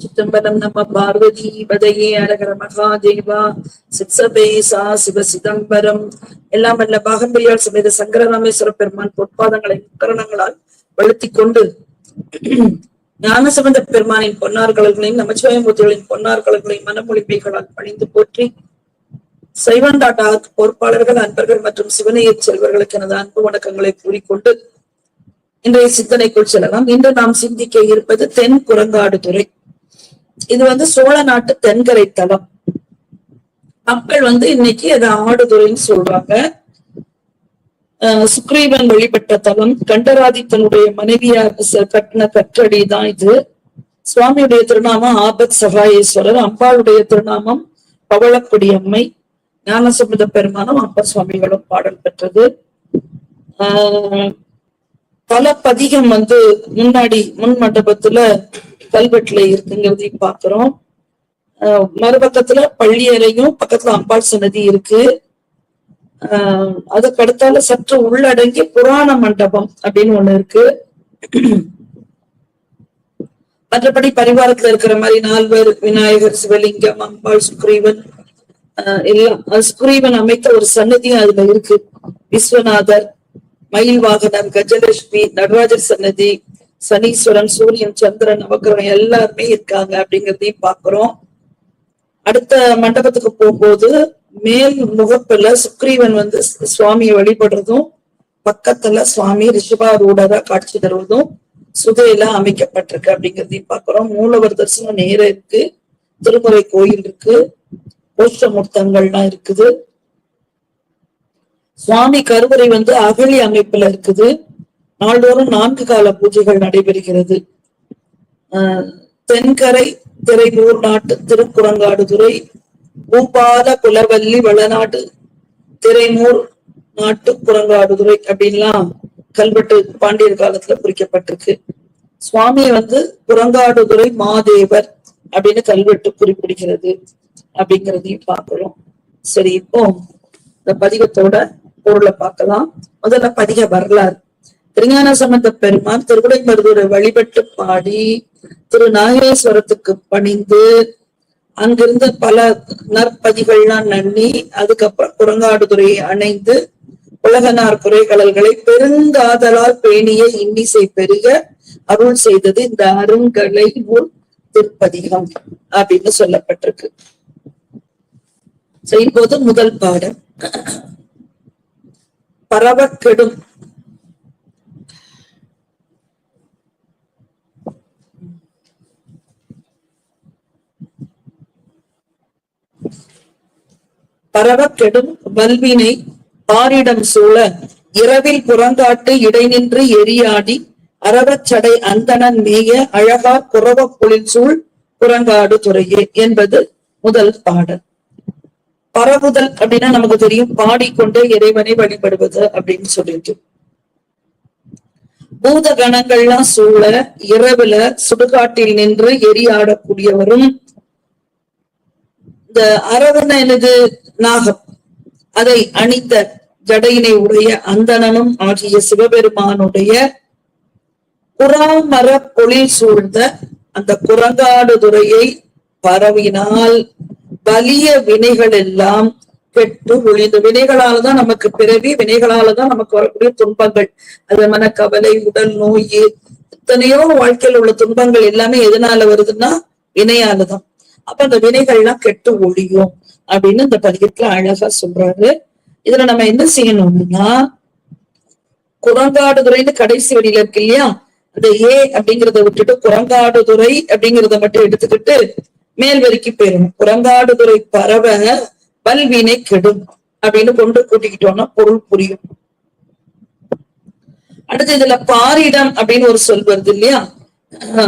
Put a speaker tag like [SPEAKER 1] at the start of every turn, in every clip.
[SPEAKER 1] சித்தம்பரம் நம்ம பார்வதி பதையே அழகர மகாதேவா சித்சபேசா சிவ சிதம்பரம் எல்லாம் அல்ல பாகம்பிரியால் சமேத சங்கரராமேஸ்வர பெருமான் பொற்பாதங்களை முக்கரணங்களால் வழுத்தி கொண்டு ஞானசம்பந்த பெருமானின் பொன்னார் நமச்சிவாயமூர்த்திகளின் பொன்னார் மனமொழிப்பைகளால் பணிந்து போற்றி சைவந்தாட்டா பொறுப்பாளர்கள் அன்பர்கள் மற்றும் சிவனையர் செல்வர்களுக்கு எனது அன்பு வணக்கங்களை கூறிக்கொண்டு இன்றைய சிந்தனைக்குள் செல்லலாம் இன்று நாம் சிந்திக்க இருப்பது தென் குரங்காடு துறை இது வந்து சோழ நாட்டு தென்கரை தலம். மக்கள் வந்து இன்னைக்கு அதை ஆடுதுறைன்னு சொல்றாங்க. சுக்ரீவன் வழிபட்ட தலம் கண்டராதித்தனுடைய மனைவியார் கட்டின கற்றடி தான் இது. சுவாமியுடைய திருநாமம் ஆபத் சகாயேஸ்வரர் அம்பாளுடைய திருநாமம் பவளக்குடி அம்மை ஞானசமுத பெருமானும் அப்ப சுவாமிகளும் பாடல் பெற்றது. ஆஹ் பல பதிகம் வந்து முன்னாடி முன் மண்டபத்துல கல்வெட்டுல இருக்குங்கிறதையும் பாக்குறோம். ஆஹ் மறுபக்கத்துல பள்ளியறையும் பக்கத்துல அம்பாள் சன்னதி இருக்கு. ஆஹ் அதுக்கு அடுத்தால சற்று உள்ளடங்கி புராண மண்டபம் அப்படின்னு ஒண்ணு இருக்கு. மற்றபடி பரிவாரத்துல இருக்கிற மாதிரி நால்வர் விநாயகர் சிவலிங்கம் அம்பாள் சுக்ரீவன் ஆஹ் எல்லாம் சுக்ரீவன் அமைத்த ஒரு சன்னதியும் அதுல இருக்கு. விஸ்வநாதர் மயில் வாகனம் கஜலட்சுமி நடராஜர் சன்னதி சனீஸ்வரன் சூரியன் சந்திரன் நவக்கிரகம் எல்லாருமே இருக்காங்க அப்படிங்கிறதையும் பாக்குறோம் அடுத்த மண்டபத்துக்கு போகும்போது மேல் முகப்புல சுக்ரீவன் வந்து சுவாமியை வழிபடுறதும் பக்கத்துல சுவாமி ரிஷபாரூடரா காட்சி தருவதும் சுதையில அமைக்கப்பட்டிருக்கு அப்படிங்கிறதையும் பாக்குறோம் மூலவர் தரிசனம் நேர இருக்கு. திருமுறை கோயில் இருக்கு. கோஷ்டமூர்த்தங்கள்லாம் இருக்குது. சுவாமி கருவறை வந்து அகழி அமைப்புல இருக்குது. நாள்தோறும் நான்கு கால பூஜைகள் நடைபெறுகிறது. தென்கரை திரையூர் நாட்டு திருக்குறங்காடுதுறை பூபால குலவல்லி வளநாடு திரைமூர் நாட்டு குரங்காடுதுறை அப்படின்லாம் கல்வெட்டு பாண்டியர் காலத்துல குறிக்கப்பட்டிருக்கு. சுவாமி வந்து குரங்காடுதுறை மாதேவர் அப்படின்னு கல்வெட்டு குறிப்பிடுகிறது அப்படிங்கிறதையும் பார்க்கிறோம். சரி இப்போ இந்த பதிகத்தோட பொருளை பார்க்கலாம். முதல்ல பதிக வரலாறு. திருஞான சம்பந்த பெருமான் திருவிடைமருதூரை வழிபட்டு பாடி திரு நாகேஸ்வரத்துக்கு பணிந்து அங்கிருந்து பல நற்பதிகள்லாம் நன்னி அதுக்கப்புறம் குரங்காடுதுறையை அணைந்து உலகனார் குறைகடல்களை பெருங்காதலால் பேணிய இன்னிசை பெருக அருள் செய்தது இந்த அருங்கலை நூல் திருப்பதிகம் அப்படின்னு சொல்லப்பட்டிருக்கு. செய்யும்போது முதல் பாடம் பரவக்கெடும் பரவக்கெடும் வல்வினை பாரிடம் சூழ இரவில் புறங்காட்டு இடை நின்று எரியாடி அறவச்சடை அந்தணன் மேய அழகா குறவ பொழில் சூழ் புறங்காடு துறையே என்பது முதல் பாடல். பரவுதல் அப்படின்னா நமக்கு தெரியும் பாடிக்கொண்டே இறைவனை வழிபடுவது அப்படின்னு சொல்லிட்டு. பூத கணங்கள்லாம் சூழ இரவுல சுடுகாட்டில் நின்று எரியாடக்கூடியவரும் இந்த அரவண எனது நாகம். அதை அணிந்த ஜடையினை உடைய அந்தணனும் ஆகிய சிவபெருமானுடைய புறாமர பொழில் சூழ்ந்த அந்த குரங்காடு துறையை பரவினால் வலிய வினைகள் எல்லாம் கெட்டு ஒழிந்து வினைகளாலதான் நமக்கு பிறவி வினைகளாலதான் நமக்கு வரக்கூடிய துன்பங்கள். அது மனக்கவலை உடல் நோய் எத்தனையோ வாழ்க்கையில் உள்ள துன்பங்கள் எல்லாமே எதனால வருதுன்னா வினையாலதான். அப்ப அந்த வினைகள்லாம் கெட்டு ஒழியும். அப்படின்னு இந்த பதிகத்துல அழகா சொல்றாரு. இதுல நம்ம என்ன செய்யணும்னா குரங்காடுதுறைன்னு கடைசி வழியில இருக்கு இல்லையா? அந்த ஏ அப்படிங்கறத விட்டுட்டு குரங்காடுதுறை அப்படிங்கிறத மட்டும் எடுத்துக்கிட்டு மேல் வரிக்கு போயிடணும். குரங்காடுதுறை பறவை பல்வினை கெடும் அப்படின்னு கொண்டு கூட்டிக்கிட்டோம்னா பொருள் புரியும். அடுத்து இதுல பாரிடம் அப்படின்னு ஒரு சொல் வருது இல்லையா?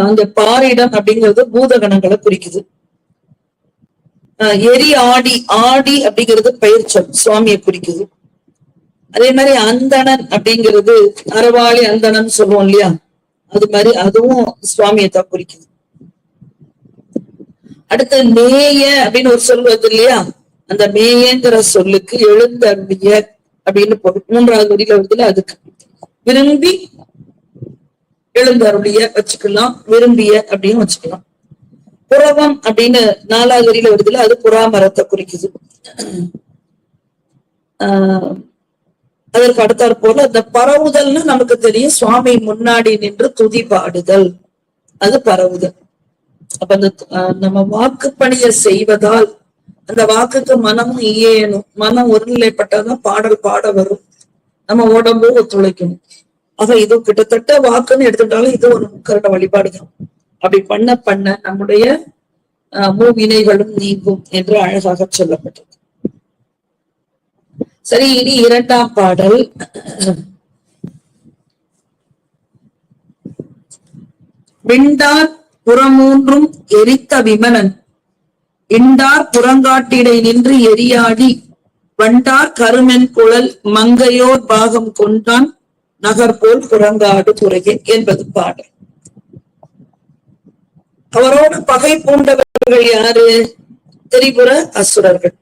[SPEAKER 1] அந்த பாரிடம் அப்படிங்கிறது பூதகணங்களை குறிக்குது. எரி ஆடி ஆடி அப்படிங்கிறது பெயர் சொல் சுவாமியை குறிக்குது. அதே மாதிரி அந்தணன் அப்படிங்கிறது அறவாளி அந்தணன் சொல்லுவோம் இல்லையா? அது மாதிரி அதுவும் சுவாமியை தான் குறிக்குது. அடுத்து மேய அப்படின்னு ஒரு சொல் வருது இல்லையா? அந்த மேயங்கிற சொல்லுக்கு எழுந்தருளிய அப்படின்னு பொருள். மூன்றாவது வரியில வருதுல அதுக்கு. விரும்பி எழுந்தருளிய வச்சுக்கலாம் விரும்பிய அப்படின்னு வச்சுக்கலாம். புறவம் அப்படின்னு நாலாவது வரியில வருதுல அது புறா மரத்தை குறிக்குது. ஆஹ் அதற்கு அடுத்தாற் போல அந்த பரவுதல்னு நமக்கு தெரியும் சுவாமி முன்னாடி நின்று துதி பாடுதல். அது பரவுதல். அப்ப அந்த நம்ம வாக்கு பணியை செய்வதால் அந்த வாக்குக்கு மனமும் இயணும். மனம் ஒருநிலைப்பட்டாதான் பாடல் பாட வரும். நம்ம உடம்பும் ஒத்துழைக்கணும் ஆக இது கிட்டத்தட்ட வாக்குன்னு எடுத்துட்டாலும் இது ஒரு முக்கரட வழிபாடுதான். அப்படி பண்ண பண்ண நம்முடைய மூவினைகளும் நீங்கும் என்று அழகாக சொல்லப்பட்டது சரி இனி இரண்டாம் பாடல். விண்டார் புறமூன்றும் எரித்த விமனன் இண்டார் புறங்காட்டிடை நின்று எரியாடி. வண்டார் கருமென் குழல் மங்கையோர் பாகம் கொண்டான். நகர்போல் புறங்காடு துறையே என்பது பாடல். அவரோடு பகை பூண்டவர்கள் யாரு? திரிபுர அசுரர்கள்.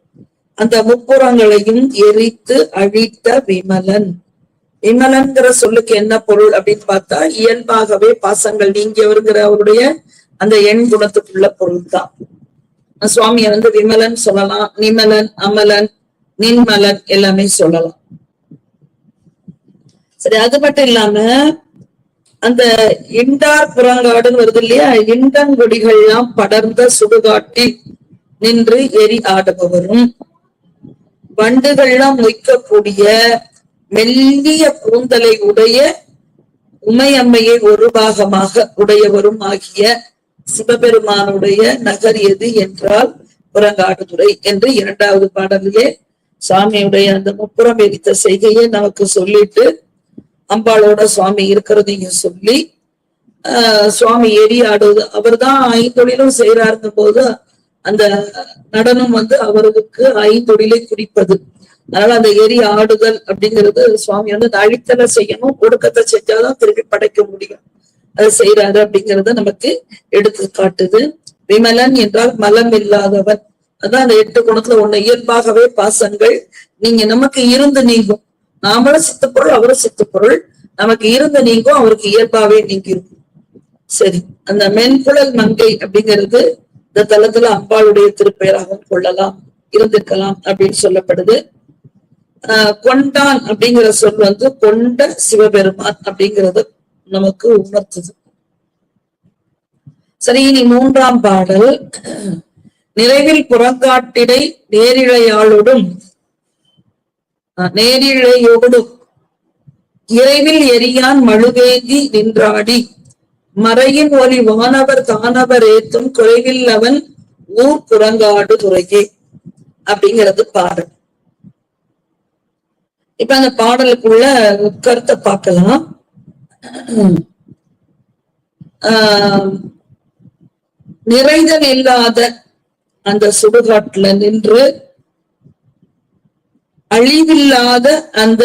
[SPEAKER 1] அந்த முப்புறங்களையும் எரித்து அழித்த விமலன். விமலன்கிற சொல்லுக்கு என்ன பொருள் அப்படின்னு பார்த்தா இயல்பாகவே பாசங்கள் நீங்கியவருங்கிற அவருடைய அந்த எண் குணத்துக்குள்ள பொருள் தான் சுவாமிய வந்து விமலன் சொல்லலாம் நிமலன் அமலன் நின்மலன் எல்லாமே சொல்லலாம். சரி அது மட்டும் இல்லாம அந்த இண்டார் புறங்காடுன்னு வருது இல்லையா? இண்டங்குடிகள்லாம் படர்ந்த சுடுகாட்டில் நின்று எரி ஆடுபவரும். வண்டுகள்லாம் மொய்க்கக்கூடிய மெல்லிய கூந்தலை உடைய உமையம்மையை ஒரு பாகமாக உடையவரும் ஆகிய சிவபெருமானுடைய நகர் எது என்றால் புறங்காடுதுறை என்று இரண்டாவது பாடலிலே சாமியுடைய அந்த முப்புறம் எரித்த செய்கையை நமக்கு சொல்லிட்டு அம்பாளோட சுவாமி இருக்கிறதையும் சொல்லி ஆஹ் சுவாமி எரி ஆடுவது. அவர்தான் ஐந்தொழிலும் செய்யறாருங்கும் போது அந்த நடனம் வந்து அவருக்கு ஐந்தொழிலை குறிப்பது. அதனால அந்த எரி ஆடுதல் அப்படிங்கிறது சுவாமி வந்து அழித்தலை செய்யணும் ஒடுக்கத்தை செஞ்சாதான் திருப்பி படைக்க முடியும். அது செய்யறாரு அப்படிங்கறத நமக்கு எடுத்து காட்டுது. விமலன் என்றால் மலம் இல்லாதவன். அதான் அந்த எட்டு குணத்துல ஒண்ணு இயல்பாகவே பாசங்கள். நீங்க நமக்கு இருந்து நீங்கும். நாமளும் சித்தப்பொருள் அவரும் சித்தப்பொருள். நமக்கு இருந்த நீங்கும் அவருக்கு இயல்பாவே நீங்கிரும் சரி அந்த மென்புழல் மங்கை அப்படிங்கிறது இந்த தளத்துல அம்பாளுடைய திருப்பெயராகவும் கொள்ளலாம் இருந்திருக்கலாம் அப்படின்னு சொல்லப்படுது. ஆஹ் கொண்டான் அப்படிங்கிற சொல் வந்து கொண்ட சிவபெருமான் அப்படிங்கறது நமக்கு உணர்த்துது. சரி இனி மூன்றாம் பாடல். நிறைவில் புறங்காட்டிடை நேரிழையாளோடும் நேரிழையோடும் இறைவில் எரியான் மழுவேந்தி நின்றாடி. மறையின் ஒலி வானவர் தானவர் ஏத்தும் குறைவில் அவன் ஊர் புறங்காடு துறையே அப்படிங்கிறது பாடல். இப்ப அந்த பாடலுக்குள்ள கருத்தை பார்க்கலாம். ஆஹ் நிறைதல் இல்லாத அந்த சுடுகாட்டுல நின்று அழிவில்லாத அந்த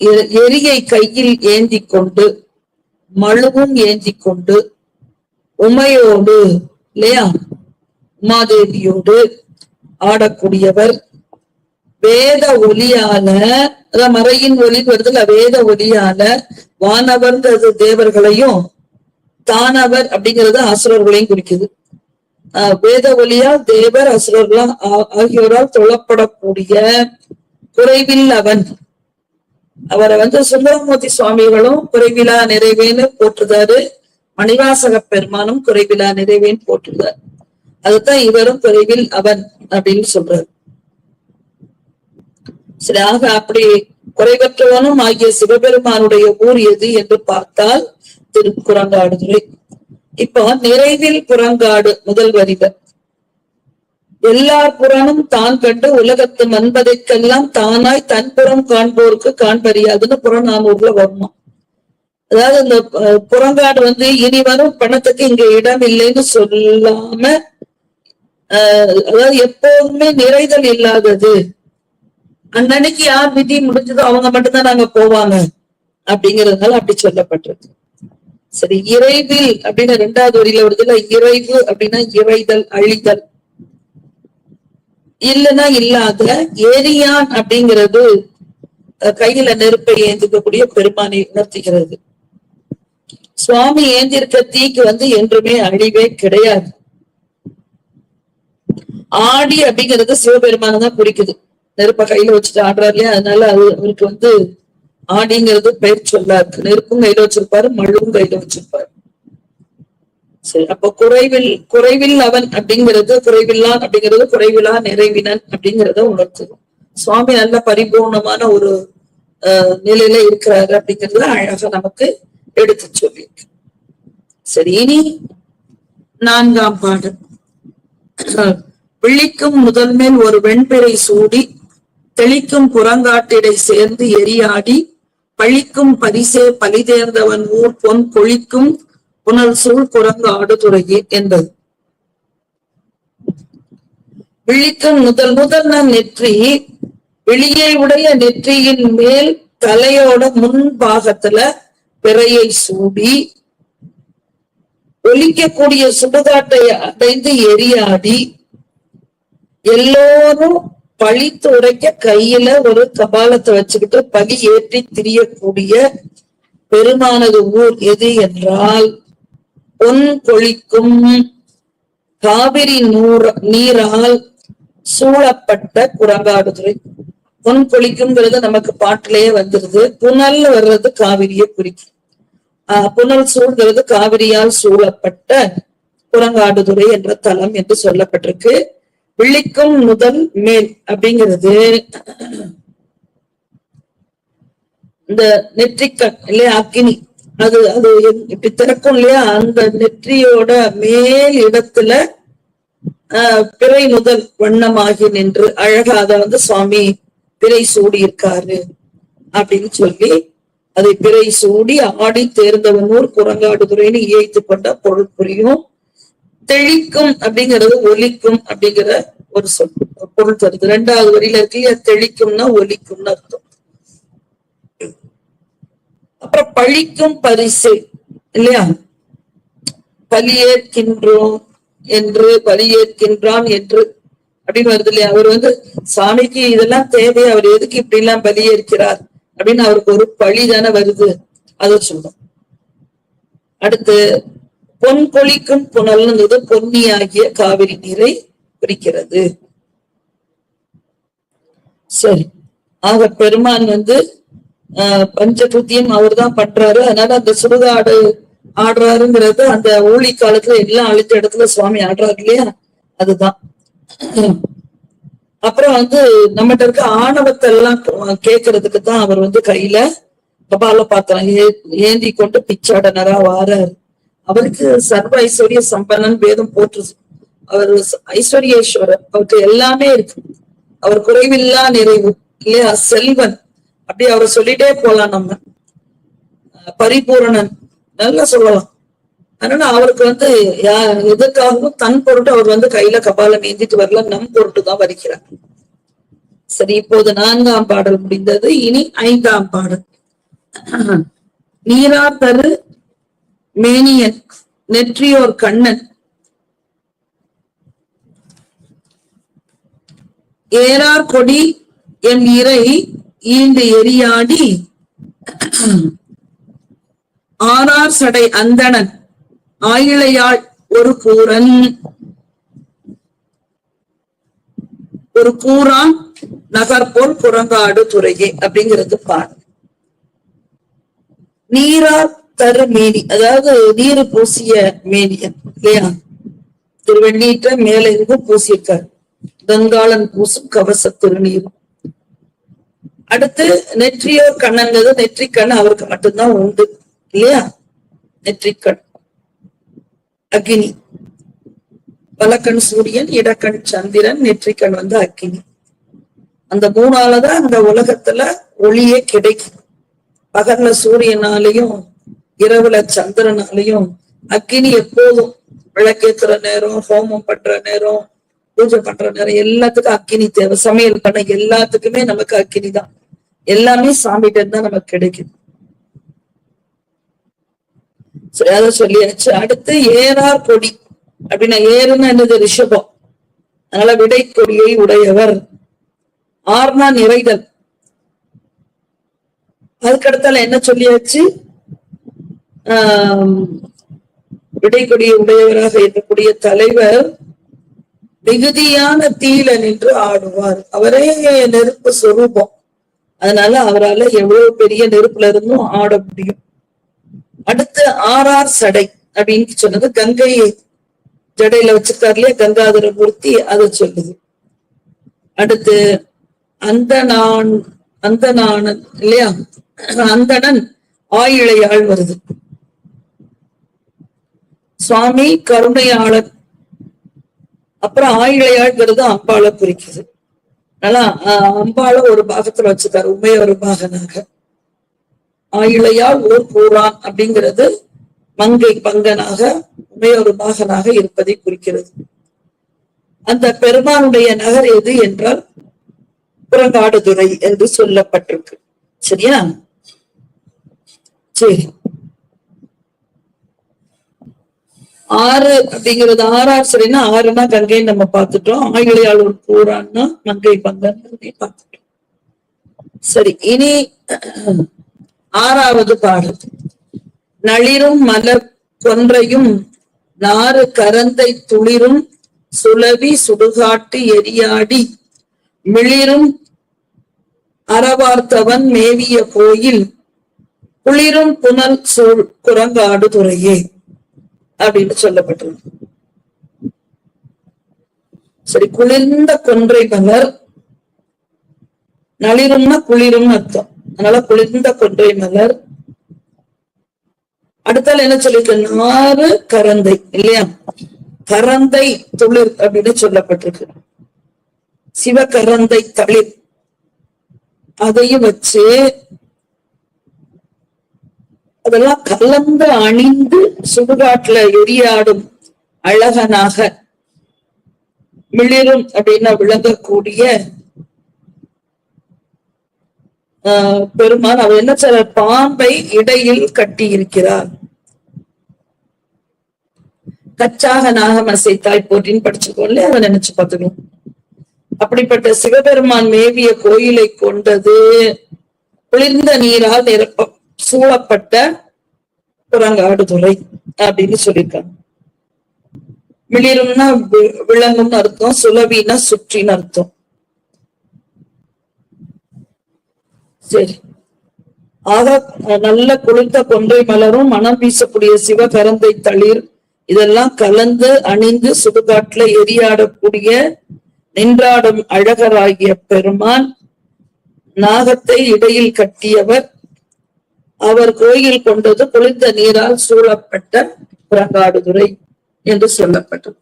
[SPEAKER 1] எ- எரியை கையில் ஏந்தி கொண்டு மழுவும் ஏந்தி கொண்டு உமையோடு இல்லையா? உமாதேவியோடு ஆடக்கூடியவர். வேத ஒலியால அதான் மறையின் ஒலி வருதுல வேத ஒலியால வானவர்ங்கிறது தேவர்களையும் தானவர் அப்படிங்கிறது அசுரர்களையும் குறிக்குது. வேத ஒலியா தேவர் அசுரர்களா ஆகியோரால் தொழப்படக்கூடிய குறைவில் அவன். அவரை வந்து சுந்தரமூர்த்தி சுவாமிகளும் குறைவிலா நிறைவேன்னு போற்றுதாரு. மணிவாசக பெருமானும் குறைவிலா நிறைவேன்னு போற்றுதார். அதுதான் இவரும் குறைவில் அவன் அப்படின்னு சொல்றாரு. சரி ஆக அப்படி குறைவற்றவனும் ஆகிய சிவபெருமானுடைய ஊர் எது என்று பார்த்தால் திருக்குறங்காடுதுறை. இப்போ நிறைவில் புறங்காடு முதல் வரில எல்லார் புறனும் தான் கண்டு உலகத்து மன்பதைக்கெல்லாம் தானாய் தன் புறம் காண்போருக்கு காண்பறியாதுன்னு புறநானூர்ல வரணும் அதாவது இந்த புறங்காடு வந்து இனி வரும் பணத்துக்கு இங்க இடம் இல்லைன்னு சொல்லாம ஆஹ், அதாவது எப்போதுமே நிறைதல் இல்லாதது. அன்னன்னைக்கு யார் விதி முடிஞ்சதோ அவங்க மட்டும்தான் நாங்க போவாங்க. அப்படிங்கறதுனால அப்படி சொல்லப்பட்டிருக்கு. சரி இறைவில் அப்படின்னு ரெண்டாவது வரியில வருதுல இறைவு அப்படின்னா இறைதல் அழிதல். இல்லைன்னா இல்லாத எரியான் அப்படிங்கிறது கையில நெருப்பை ஏந்திக்கக்கூடிய பெருமானை உணர்த்துகிறது. சுவாமி ஏந்திருக்க தீக்கு வந்து என்றுமே அழிவே கிடையாது. ஆடி அப்படிங்கிறது சிவபெருமான தான் குறிக்குது. நெருப்ப கையில வச்சுட்டு ஆடுறாரு இல்லையா? அதனால அது அவருக்கு வந்து ஆடிங்கிறது பெயர் சொல்லா இருக்கு நெருப்பும் கையில வச்சிருப்பாரு மழுவும் கையில வச்சிருப்பாரு. சரி அப்ப குறைவில் குறைவில் அவன் அப்படிங்கிறது குறைவில்லான் அப்படிங்கிறது குறைவிலா நிறைவினன் அப்படிங்கிறத உணர்த்துது சுவாமி நல்ல பரிபூர்ணமான ஒரு அஹ், நிலையில இருக்கிறாரு அப்படிங்கறத அழகா நமக்கு எடுத்து சொல்லியிருக்கு. சரி இனி நான்காம் பாடல். விழிக்கும் முதல்மேல் ஒரு வெண்பிறை சூடி தெளிக்கும் புறங்காட்டிடை சேர்ந்து எரியாடி பழிக்கும் பரிசே பழிதேர்ந்தவன் ஊர் பொன் கொழிக்கும் புனல் சூழ் குரங்கு ஆடுதுறையே என்பது. விழிக்கும் முதல் முதல் நான் நெற்றி வெளியே உடைய நெற்றியின் மேல் தலையோட முன்பாகத்துல பிறையை சூடி ஒலிக்கக்கூடிய சுடுகாட்டை அடைந்து எரியாடி எல்லோரும் பழி துடைக்க கையில ஒரு கபாலத்தை வச்சுக்கிட்டு பழி ஏற்றி திரியக்கூடிய பெருமானது ஊர் எது என்றால் பொன் கொழிக்கும் காவிரி நூற நீரால் சூழப்பட்ட குரங்காடுதுறை. பொன் கொழிக்கும்ங்கிறது நமக்கு பாட்டிலேயே வந்துருது. புனல் வர்றது காவிரியை குறிக்கும். ஆஹ் புனல் சூழ்கிறது காவிரியால் சூழப்பட்ட குரங்காடுதுறை என்ற தலம் என்று சொல்லப்பட்டிருக்கு. விழிக்கும் முதல் மேல் அப்படிங்கிறது இந்த நெற்றிக்கண் இல்லையா? அக்கினி. அது அது இப்படி திறக்கும் இல்லையா? அந்த நெற்றியோட மேல் இடத்துல ஆஹ் பிறை முதல் வண்ணமாகி நின்று அழகா அதை வந்து சுவாமி பிறை சூடி இருக்காரு அப்படின்னு சொல்லி அதை பிறை சூடி ஆடி தேர்ந்தவனூர் குரங்காடுதுறைன்னு இயைத்து கொண்ட பொருள் புரியும். தெளிக்கும் அப்படிங்கிறது ஒலிக்கும் அப்படிங்கிற ஒரு சொல் பொருள் தருது. ரெண்டாவது வரியில இருக்கு இல்லையா? தெளிக்கும்னா ஒலிக்கும்னு அர்த்தம். அப்புறம் பழிக்கும் பரிசு இல்லையா? பலியேற்கின்றோம் என்று பலியேற்கின்றான் என்று அப்படின்னு வருது இல்லையா? அவர் வந்து சாமிக்கு இதெல்லாம் தேவை அவர் எதுக்கு இப்படி எல்லாம் பலியேற்கிறார்? அப்படின்னு அவருக்கு ஒரு பழி தானே வருது. அதை சொல்லும் அடுத்து பொன் கொழிக்கும் புனல்ன்றது பொன்னியாகிய காவிரி நீரை குறிக்கிறது சரி. ஆக பெருமான் வந்து ஆஹ் அவர் தான் பண்றாரு. அதனால அந்த சுடுகாடு ஆடுறாருங்கிறது அந்த ஊழி காலத்துல எல்லாம் அழித்த இடத்துல சுவாமி ஆடுறாரு இல்லையா? அதுதான். அப்புறம் வந்து நம்மகிட்ட இருக்க ஆணவத்தை எல்லாம் கேட்கறதுக்கு தான் அவர் வந்து கையில கபால பாத்திரம் ஏ ஏந்தி கொண்டு பிச்சாடனரா வாராரு. அவருக்கு சர்வ ஐஸ்வர்ய சம்பன்னன் வேதம் போற்று அவர் ஐஸ்வர்யேஸ்வரர். அவருக்கு எல்லாமே இருக்கு. அவர் குறைவில்லா நிறைவு. இல்லையா? செல்வன். அப்படி அவரை சொல்லிட்டே போலாம் நம்ம. பரிபூரணன். நல்லா சொல்லலாம். அதனால அவருக்கு வந்து யா- எதுக்காகவும் தன் பொருட்டு அவர் வந்து கையில கபாலம் ஏந்திட்டு வரல. நம் பொருட்டு தான் வருகிறார். சரி இப்போது நான்காம் பாடல் முடிந்தது. இனி ஐந்தாம் பாடல். நீரா தரு மேனியன் நெற்றியோர் கண்ணன். ஏறார் கொடி என் இறை ஈண்டு எரியாடி. ஆறார் சடை அந்தணன் ஆயிழையாள் ஒரு கூரன் ஒரு கூறான் நகர்போல் புறங்காடு துறையே அப்படிங்கிறது பாடு நீரார் தரு மேனி அதாவது நீர் பூசிய மேனியன் இல்லையா? திருவெண்ணீற்ற மேல இருந்து பூசியிருக்காரு. கங்காளன் பூசும் கவச திருநீர். அடுத்து நெற்றியோர் கண்ணங்கிறது நெற்றிக்கண் அவருக்கு மட்டும்தான் உண்டு இல்லையா? நெற்றிக்கண் அக்னி. வலக்கண் சூரியன் இடக்கண் சந்திரன் நெற்றிக்கண் வந்து அக்கினி அந்த மூணாலதான் அந்த உலகத்துல ஒளியே கிடைக்கும். பகல்ல சூரியனாலையும் இரவுல சந்திரனாலையும் அக்கினி எப்போதும் விளக்கேத்துற நேரம் ஹோமம் பண்ற நேரம் பூஜை பண்ற நேரம் எல்லாத்துக்கும் அக்கினி தேவை. சமையல் பண்ண எல்லாத்துக்குமே நமக்கு அக்கினி தான். எல்லாமே சாமிகிட்ட தான் நமக்கு கிடைக்குது. அதை சொல்லியாச்சு. அடுத்து ஏறார் கொடி அப்படின்னா ஏறுன்னா என்னது? ரிஷபம். அதனால விடை கொடியை உடையவர். ஆர்னா நிறைதல். அதுக்கடுத்தால என்ன சொல்லியாச்சு? ஆஹ் விடைக்கொடிய உடையவராக இருக்கக்கூடிய தலைவர் மிகுதியான தீயில நின்று ஆடுவார். அவரே நெருப்பு சொரூபம். அதனால அவரால எவ்வளவு பெரிய நெருப்புல இருந்தும் ஆட முடியும். அடுத்து ஆர்ஆர் சடை அப்படின்னு சொன்னது கங்கையை ஜடையில வச்சிருக்காரு இல்லையா? கங்காதர மூர்த்தி அதை சொல்லுது. அடுத்து அந்தனான் நான் இல்லையா? அந்தணன் ஆயிழையாள் வருது. சுவாமி கருணையாளர். அப்புறம் ஆயிழையாள்ங்கிறது அம்பாளை குறிக்குது. நல்லா அம்பாளை ஒரு பாகத்துல வச்சுக்காரு உமையொரு பாகனாக ஆயிழையாள் ஓர் கூறான் அப்படிங்கிறது மங்கை பங்கனாக உமையொரு பாகனாக இருப்பதை குறிக்கிறது. அந்த பெருமானுடைய நகர் எது என்றால் புறங்காடுதுறை என்று சொல்லப்பட்டிருக்கு. சரியா? சரி. ஆறு அப்படிங்கிறது ஆறார் சரின்னா ஆறுனா கங்கைன்னு நம்ம பார்த்துட்டோம். ஆயிழையாளூர் கூறான்னா மங்கை பங்கன் பார்த்துட்டோம். சரி இனி ஆறாவது பாடல். நளிரும் மலர் கொன்றையும் நாறு கரந்தை துளிரும் சுளவி சுடுகாட்டு எரியாடி. மிளிரும் அறவார்த்தவன் மேவிய கோயில். குளிரும் புனல் சூழ் குரங்காடு துறையே. அப்படின்னு சொல்லப்பட்டிருக்கு. சரி குளிர்ந்த கொன்றை மலர். நளிரும்னா குளிரும் அர்த்தம். அதனால குளிர்ந்த கொன்றை மலர். அடுத்தால என்ன சொல்லிருக்கு? நாறு கரந்தை இல்லையா? கரந்தை துளிர் அப்படின்னு சொல்லப்பட்டிருக்கு. சிவகரந்தை தளிர். அதையும் வச்சு அதெல்லாம் கலந்து அணிந்து சுடுகாட்டுல எரியாடும் அழகனாக மிளிரும் அப்படின்னா விளங்கக்கூடிய ஆஹ் பெருமான் அவர் என்ன சொல்ற? பாம்பை இடையில் கட்டி இருக்கிறார் கச்சாக நாகமசை தாய் போற்றின்னு படிச்சுக்கோல்ல அதை நினைச்சு பார்த்துக்கணும். அப்படிப்பட்ட சிவபெருமான் மேவிய கோயிலை கொண்டது குளிர்ந்த நீரால் நிரப்ப சூழப்பட்ட புறங்காடுதுறை அப்படின்னு சொல்லியிருக்காங்க. மிளிரும்னா விளங்கும்னு அர்த்தம் சுலவினா சுற்றின்னு அர்த்தம். சரி. ஆக நல்ல குளிர்ந்த கொன்றை மலரும் மனம் வீசக்கூடிய சிவகரந்தை தளிர் இதெல்லாம் கலந்து அணிந்து சுடுகாட்டுல எரியாடக்கூடிய நின்றாடும் அழகராகிய பெருமான் நாகத்தை இடையில் கட்டியவர் அவர் கோயில் கொண்டது குளிர்ந்த நீரால் சூழப்பட்ட புறங்காடுதுறை என்று சொல்லப்பட்டது.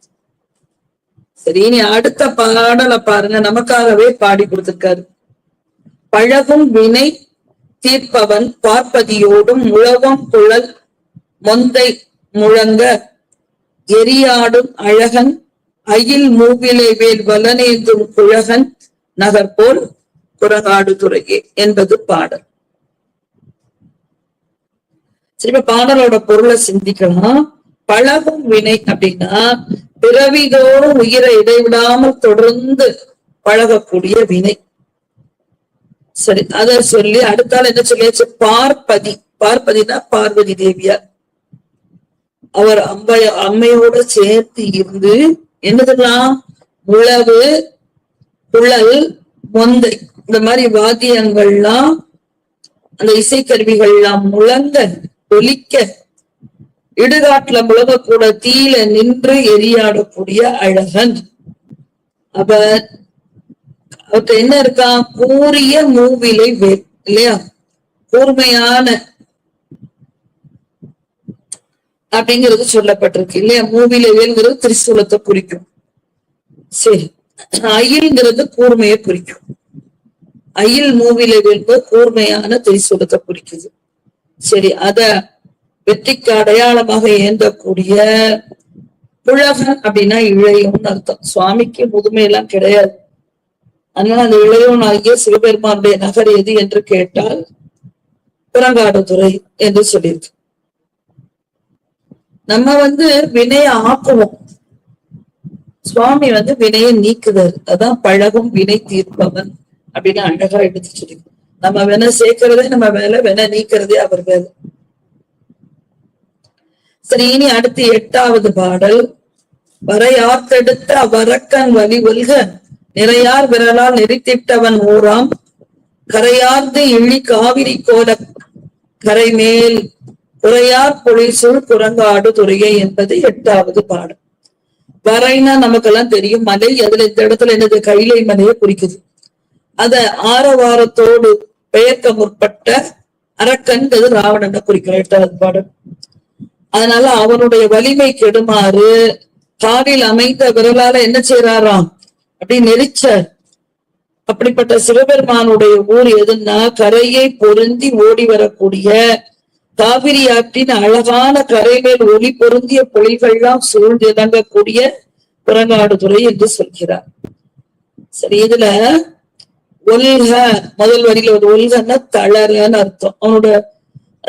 [SPEAKER 1] சரி இனி அடுத்த பாடலை பாருங்க. நமக்காகவே பாடி கொடுத்திருக்காரு. பழகும் வினை தீர்ப்பவன் பார்ப்பதியோடும் முழவம் குழல் மொந்தை முழங்க எரியாடும் அழகன் அயில் மூவிலை வேல் வலனேந்தும் குழகன் நகர்போல் போல் என்பது பாடல். சரி இப்ப பாடலோட பொருளை சிந்திக்கணும். பழகும் வினை அப்படின்னா பிறவிதோறும் உயிரை இடைவிடாமல் தொடர்ந்து பழகக்கூடிய வினை. சரி அத சொல்லி அடுத்தால என்ன சொல்லியாச்சு? பார்ப்பதி. பார்ப்பதினா பார்வதி தேவியார். அவர் அம்பை அம்மையோட சேர்த்து இருந்து என்னதுலாம்? உழவு குழல் மொந்தை. இந்த மாதிரி வாத்தியங்கள்லாம் அந்த இசைக்கருவிகள்லாம் முழங்க ஒலிக்க. இடுகாட்டுல முழங்கக்கூட தீயில நின்று எரியாடக்கூடிய அழகன். அப்ப அவர்கிட்ட என்ன இருக்கா? கூறிய மூவிலை வேல் இல்லையா? கூர்மையான அப்படிங்கிறது சொல்லப்பட்டிருக்கு இல்லையா? மூவிலை வேல்ங்கிறது திரிசூலத்தை குறிக்கும். சரி. அயில்ங்கிறது கூர்மையை குறிக்கும். அயில் மூவிலை வேல்பது கூர்மையான திரிசூலத்தை குறிக்குது. சரி அத வெற்றிக்கு அடையாளமாக ஏந்தக்கூடிய புழகன் அப்படின்னா இழையம்னு அர்த்தம். சுவாமிக்கு முதுமையெல்லாம் கிடையாது. அதனால அந்த இளையோன் ஆகிய சிவபெருமானுடைய நகர் எது என்று கேட்டால் புறங்காடுதுறை என்று சொல்லியிருக்கு. நம்ம வந்து வினைய ஆக்குவோம். சுவாமி வந்து வினையை நீக்குதார் அதான் பழகும் வினை தீர்ப்பவன் அப்படின்னு அழகா எடுத்து சொல்லி நம்ம வினை சேர்க்கறதே நம்ம வேலை வினை நீக்கிறதே அவர் வேலை சரி இனி அடுத்து எட்டாவது பாடல். வரையார்த்தெடுத்த வரக்கன் வழி ஒல்க நிறையார் விரலால் நெறித்திட்டவன் ஓராம். கரையார்ந்து இழி காவிரி கோல கரைமேல் குறையார் பொழிசூழ் குரங்காடு துறையை என்பது எட்டாவது பாடல். வரைனா நமக்கெல்லாம் தெரியும் மலை அதுல இந்த இடத்துல என்னது கைலை மலையை குறிக்குது. அத ஆரவாரத்தோடு பெயர்க்க முற்பட்ட அரக்கன்றது ராவணனை குறிக்கிற எட்டாவது பாடல் அதனால அவனுடைய வலிமை கெடுமாறு காலில் அமைந்த விரலால என்ன செய்யறாராம் அப்படி நெரிச்ச அப்படிப்பட்ட சிவபெருமானுடைய ஊர் எதுன்னா கரையை பொருந்தி ஓடி வரக்கூடிய காவிரி ஆற்றின் அழகான கரை மேல் ஒளி பொருந்திய பொழில்கள்லாம் சூழ்ந்து இறங்கக்கூடிய புறநாடுதுறை என்று சொல்கிறார். சரி இதுல ஒல்க முதல் வரியில ஒரு ஒல்கன்னா தளரன்னு அர்த்தம். அவனோட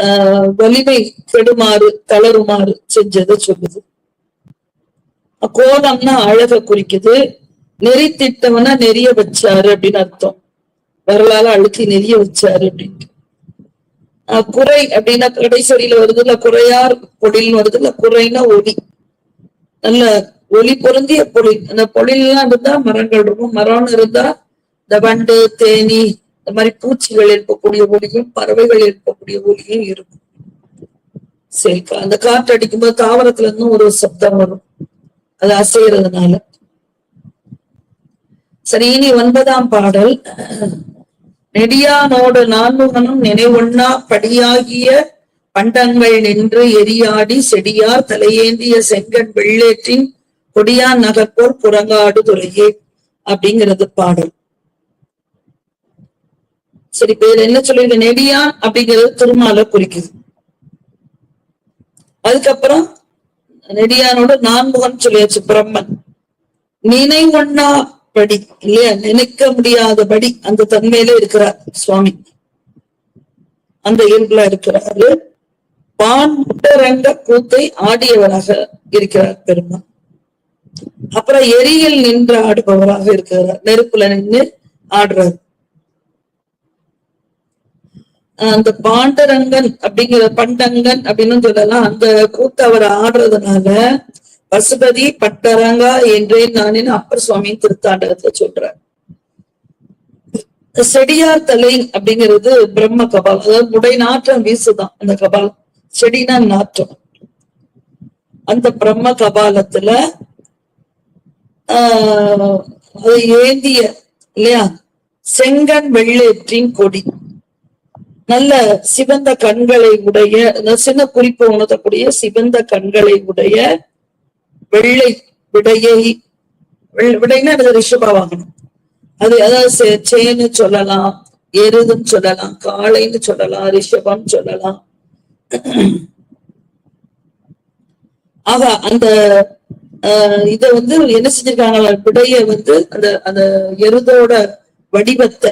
[SPEAKER 1] ஆஹ் வலிமை கெடுமாறு தளருமாறு செஞ்சதை சொல்லுது. கோலம்னா அழக குறிக்குது. நெறி திட்டம்னா நெறிய வச்சாரு அப்படின்னு அர்த்தம். வரலாறு அழுத்தி நெறிய வச்சாரு அப்படின்னு. குறை அப்படின்னா கடைசரியில வருது இல்ல குறையார் பொழில்னு வருது இல்ல ஒளி நல்ல ஒளி பொருந்திய பொழில். அந்த பொழில்லாம் இருந்தா மரங்கள் இருக்கும் மரம்னு இருந்தா இந்த வண்டு தேனி இந்த மாதிரி பூச்சிகள் இருக்கக்கூடிய ஒளியும் பறவைகள் இருக்கக்கூடிய ஒளியும் இருக்கும். சரிக்கா அந்த காற்று அடிக்கும்போது தாவரத்துல இருந்தும் ஒரு சப்தம் வரும். அது அசைறதுனால சரி இனி ஒன்பதாம் பாடல். நெடியானோடு நான்முகனும் நினைவுண்ணா படியாகிய பண்டங்கள் நின்று எரியாடி செடியார் தலையேந்திய செங்கன் வெள்ளேற்றின் கொடியான் நகர்போர் புறங்காடு துறையே அப்படிங்கிறது பாடல். சரி இப்ப இதுல என்ன சொல்லிருக்கு நெடியான் அப்படிங்கிறது திருமால குறிக்குது. அதுக்கப்புறம் நெடியானோட நான்முகன் சொல்லியாச்சு பிரம்மன். நினைவண்ணா படி இல்லையா? நினைக்க முடியாதபடி அந்த தன்மையில இருக்கிறார் சுவாமி. அந்த இயல்புல இருக்கிறாரு. பாண்டரங்க கூத்தை ஆடியவராக இருக்கிறார் பெருமாள் அப்புறம் எரியில் நின்று ஆடுபவராக இருக்கிறார். நெருப்புல நின்று ஆடுறாரு. அந்த பாண்டரங்கன் அப்படிங்கிற பண்டங்கன் அப்படின்னு சொல்லலாம். அந்த கூத்து அவர் ஆடுறதுனால பசுபதி பட்டரங்கா என்றே நானின் அப்பர் சுவாமியின் திருத்தாண்டகத்தை சொல்றார் செடியார் தலை அப்படிங்கிறது பிரம்ம கபால். அதாவது முடை நாற்றம் வீசுதான் அந்த கபால். செடினா நாற்றம். அந்த பிரம்ம கபாலத்துல ஆஹ் அது ஏந்திய இல்லையா? செங்கன் வெள்ளேற்றின் கொடி. நல்ல சிவந்த கண்களை உடைய அந்த சின்ன குறிப்பு உணர்த்தக்கூடிய சிவந்த கண்களை உடைய வெள்ளை விடையை விடைன்னா அது ரிஷப வாகனம். அது அதாவது சேன்னு சொல்லலாம் எருதுன்னு சொல்லலாம் காளைன்னு சொல்லலாம் ரிஷபம் சொல்லலாம். ஆக அந்த ஆஹ் இத வந்து என்ன செஞ்சிருக்காங்க? விடைய வந்து அந்த அந்த எருதோட வடிவத்தை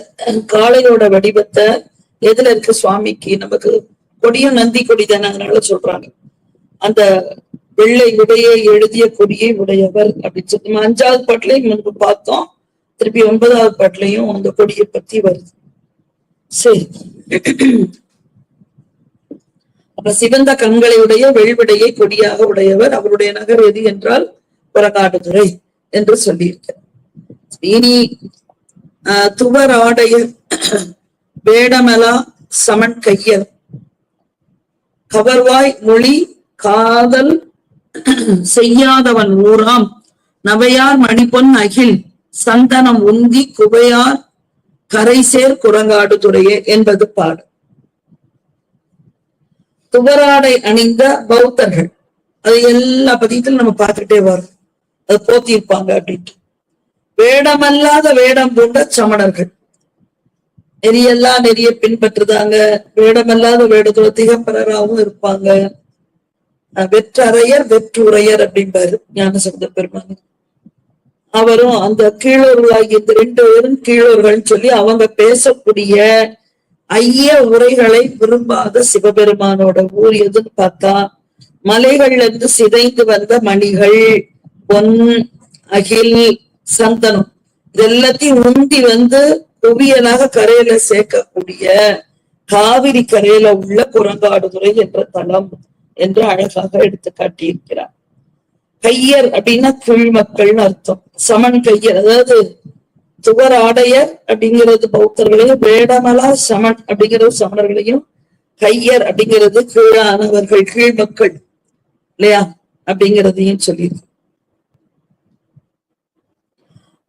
[SPEAKER 1] காளையோட வடிவத்தை எதுல இருக்கு சுவாமிக்கு? நமக்கு கொடியும் நந்தி கொடி தானே அதனால சொல்றாங்க. அந்த வெள்ளை விடையை எழுதிய கொடியை உடையவர் அப்படின்னு சொல்லி அஞ்சாவது பாட்டுலயும் முன்பு பார்த்தோம். திருப்பி ஒன்பதாவது பாட்டுலயும் அந்த கொடியை பத்தி வருது. சரி. அப்ப சிவந்த கண்களை உடைய வெள்விடையை கொடியாக உடையவர் அவருடைய நகர் எது என்றால் புறநாடுதுறை என்று சொல்லியிருக்கிறார். இனி ஆஹ் துவராடைய வேடமலா சமன் கையர் கவர்வாய் மொழி காதல் செய்யாதவன் ஊராம். நவையார் மணிப்பொன் அகில் சந்தனம் உந்தி குவையார் கரைசேர் குரங்காடு துறையே என்பது பாடு. துவராடை அணிந்த பௌத்தர்கள். அது எல்லா பதியத்திலும் நம்ம பார்த்துட்டே அதை அது போத்தியிருப்பாங்க அப்படின்ட்டு. வேடமல்லாத வேடம் பூண்ட சமணர்கள். நெறியெல்லாம் நெறிய பின்பற்றுதாங்க. வேடமல்லாத வேடத்தோட திகம்பரராகவும் இருப்பாங்க. வெற்றறையர் வெற்றுரையர் அப்படிம்பாரு ஞானசம்பந்த பெருமான். அவரும் அந்த கீழோர்களாகி இந்த ரெண்டு பேரும் கீழோர்கள் சொல்லி அவங்க பேசக்கூடிய ஐய உரைகளை விரும்பாத சிவபெருமானோட ஊர் எதுன்னு பார்த்தா மலைகள்ல இருந்து சிதைந்து வந்த மணிகள் பொன் அகில் சந்தனம். இது எல்லாத்தையும் உந்தி வந்து குவியலாக கரையில சேர்க்கக்கூடிய காவிரி கரையில உள்ள குரங்காடுதுறை என்ற தலம் என்று அழகாக எடுத்து காட்டியிருக்கிறார். கையர் அப்படின்னா கீழ் மக்கள்னு அர்த்தம். சமன் கையர் அதாவது துவர் ஆடையர் அப்படிங்கிறது பௌத்தர்களையும் வேடமலா சமன் அப்படிங்கிறது சமணர்களையும் கையர் அப்படிங்கிறது கீழானவர்கள் கீழ் மக்கள் இல்லையா? அப்படிங்கிறதையும் சொல்லியிருக்கு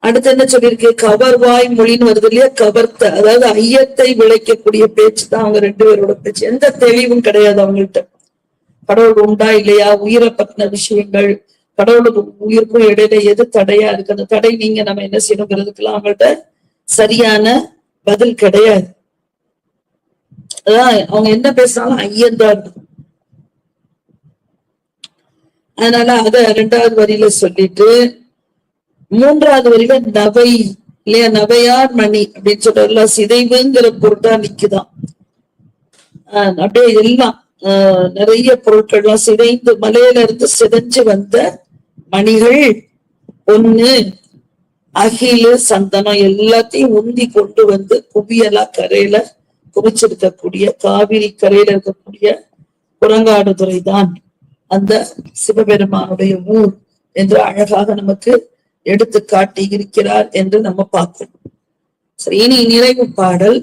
[SPEAKER 1] அடுத்து என்ன சொல்லியிருக்கு? கவர்வாய் மொழின்னு வருது இல்லையா? கவர்த்த அதாவது ஐயத்தை விளைக்கக்கூடிய பேச்சு தான் அவங்க ரெண்டு பேரோட பேச்சு. எந்த தெளிவும் கிடையாது அவங்கள்ட்ட. கடவுள் உண்டா இல்லையா? உயிரை பத்தின விஷயங்கள் கடவுளுக்கு உயிருக்கும் இடையில எது தடையா இருக்கு? அந்த தடை நீங்க நம்ம என்ன செய்யணுங்கிறதுக்கெல்லாம் அவங்கள்ட்ட சரியான பதில் கிடையாது. அதான் அவங்க என்ன பேசினாலும் ஐயந்தான் இருக்கும் அதனால அத ரெண்டாவது வரியில சொல்லிட்டு மூன்றாவது வரியில நபை இல்லையா? நபையார் மணி அப்படின்னு சொல்றதுல சிதைவுங்கிற பொருட்டா நிக்குதான். ஆஹ் அப்படியே எல்லாம் நிறைய பொருட்கள்லாம் சிதைந்து மலையில இருந்து சிதைஞ்சு வந்த மணிகள் ஒண்ணு. அகிலு சந்தனம் எல்லாத்தையும் உந்தி கொண்டு வந்து குவியலா கரையில குவிச்சிருக்கக்கூடிய காவிரி கரையில இருக்கக்கூடிய குரங்காடுதுறை தான் அந்த சிவபெருமானுடைய ஊர் என்று அழகாக நமக்கு எடுத்து காட்டி இருக்கிறார் என்று நம்ம பார்க்கிறோம் சரி இனி நிறைவு பாடல்.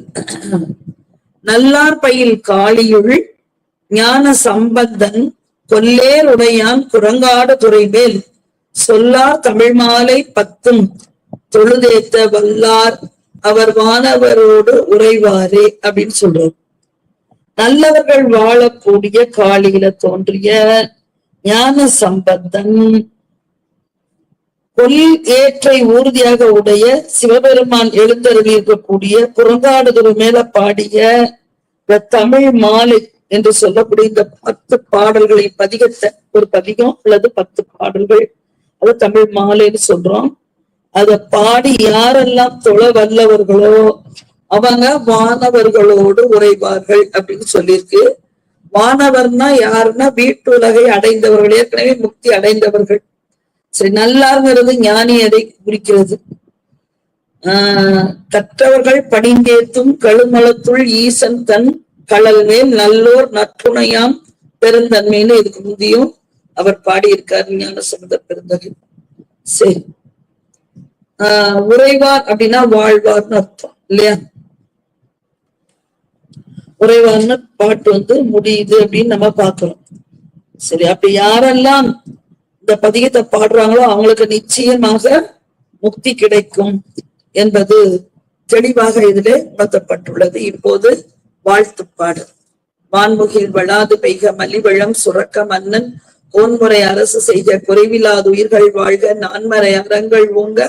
[SPEAKER 1] நல்லார் பயில் காளியுள் ஞான சம்பந்தன் கொல்லேர் உடையான் குரங்காடு துறைமேல் சொல்லார் தமிழ் மாலை பத்தும் தொழுதேத்த வல்லார் அவர் வானவரோடு உறைவாரே அப்படின்னு சொல்றோம். நல்லவர்கள் வாழக்கூடிய காளியில தோன்றிய ஞான சம்பந்தன் கொல் ஏற்றை ஊர்தியாக உடைய சிவபெருமான் எழுந்தருளியிருக்கக்கூடிய இருக்கக்கூடிய மேல பாடிய இந்த தமிழ் மாலை என்று சொல்லக்கூடிய இந்த பத்து பாடல்களை பதிகத்த ஒரு பதிகம் அல்லது பத்து பாடல்கள். அது தமிழ் மாலைன்னு சொல்றோம். அத பாடி யாரெல்லாம் தொழ வல்லவர்களோ அவங்க வானவர்களோடு உரைவார்கள் அப்படின்னு சொல்லியிருக்கு. வானவர்னா யாருன்னா வீட்டுலகை அடைந்தவர்கள். ஏற்கனவே முக்தி அடைந்தவர்கள். சரி நல்லாருங்கிறது ஞானியதை குறிக்கிறது? ஆஹ் கற்றவர்கள் படிந்தேத்தும் கழுமலத்துள் ஈசன் தன் கடல் மேல் நல்லோர் நற்றுணையாம் பெருந்தன்மைன்னு இதுக்கு முந்தியும் அவர் பாடியிருக்காரு ஞான சமுத பெருந்தகை. சரி. ஆஹ் உறைவார் அப்படின்னா வாழ்வார்னு அர்த்தம் இல்லையா? உறைவார்னு பாட்டு வந்து முடியுது அப்படின்னு நம்ம பாக்குறோம் சரி அப்ப யாரெல்லாம் இந்த பதிகத்தை பாடுறாங்களோ அவங்களுக்கு நிச்சயமாக முக்தி கிடைக்கும் என்பது தெளிவாக இதிலே உணர்த்தப்பட்டுள்ளது. இப்போது வாழ்த்து பாடல். வான்முகில் வளாது பெய்க மலிவளம் சுரக்க மன்னன் கோன்முறை அரசு செய்த குறைவில்லாத உயிர்கள் வாழ்க நான்மறை அறங்கள் ஓங்க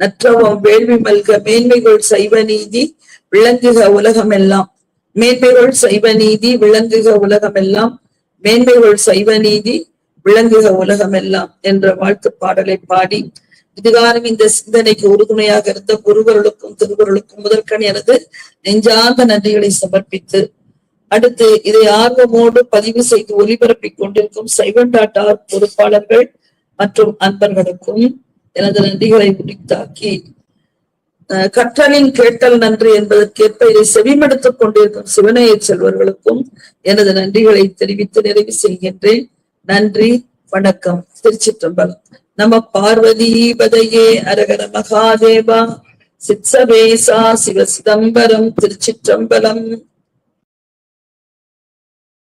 [SPEAKER 1] நற்றவம் வேள்வி மல்க மேன்மைகள் சைவ நீதி விளங்குக உலகமெல்லாம் மேன்மைகள் சைவ நீதி விளங்குக உலகமெல்லாம் மேன்மைகள் சைவ நீதி விளங்குக உலகமெல்லாம் என்ற வாழ்த்து பாடலை பாடி இதுகாரம் இந்த சிந்தனைக்கு உறுதுணையாக இருந்த குருவர்களுக்கும் திருவர்களுக்கும் முதற்கண் எனது நெஞ்சார்ந்த நன்றிகளை சமர்ப்பித்து அடுத்து இதை ஆர்வமோடு பதிவு செய்து ஒலிபரப்பிக் கொண்டிருக்கும் சைவன் டாட் ஆர் பொறுப்பாளர்கள் மற்றும் அன்பர்களுக்கும் எனது நன்றிகளை முடித்தாக்கி அஹ், கற்றலின் கேட்டல் நன்றி என்பதற்கேற்ப இதை செவிமடுத்துக் கொண்டிருக்கும் சிவனைய செல்வர்களுக்கும் எனது நன்றிகளை தெரிவித்து நிறைவு செய்கின்றேன். நன்றி வணக்கம். திருச்சிற்றம்பலம். நம பார்வதீபதையே அரகர மகாதேவா. சித்சவேசா சிவ சிதம்பரம் திருச்சிற்றம்பலம்.